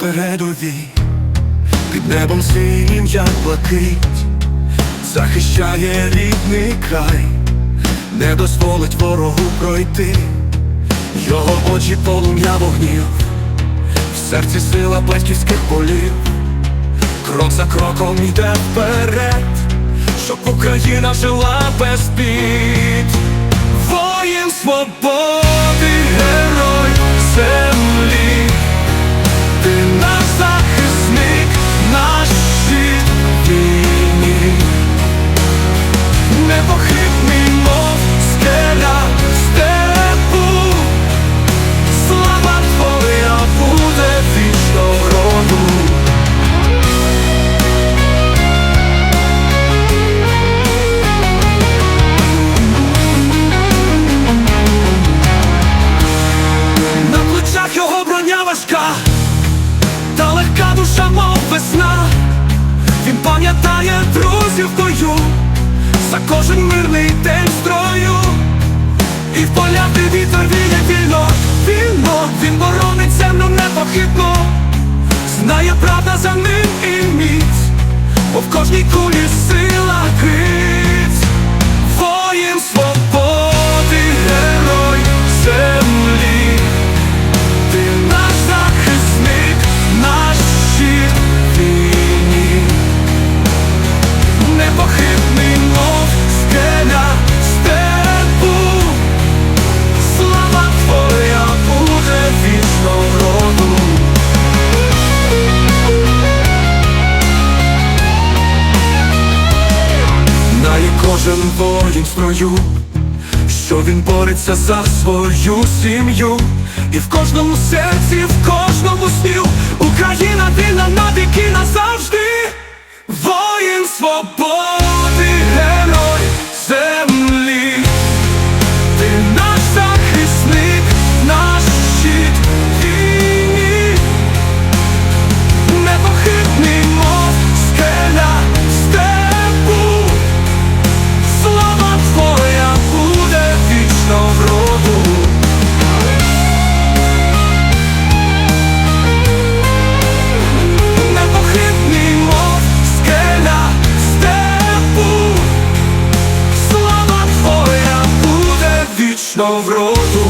передовій, під небом синім, як блакить, захищає рідний край, не дозволить ворогу пройти, його очі полум'я вогнів, в серці сила батьківських полів, крок за кроком йде вперед, щоб Україна жила без бід. Воїн свободи, непохитний, мов скеля за кожен мирний день строю. І в поля де вітер віє вільно, кожен воїн строю, що він бореться за свою сім'ю, і в кожному серці, в кожному снів Україна Estou broto.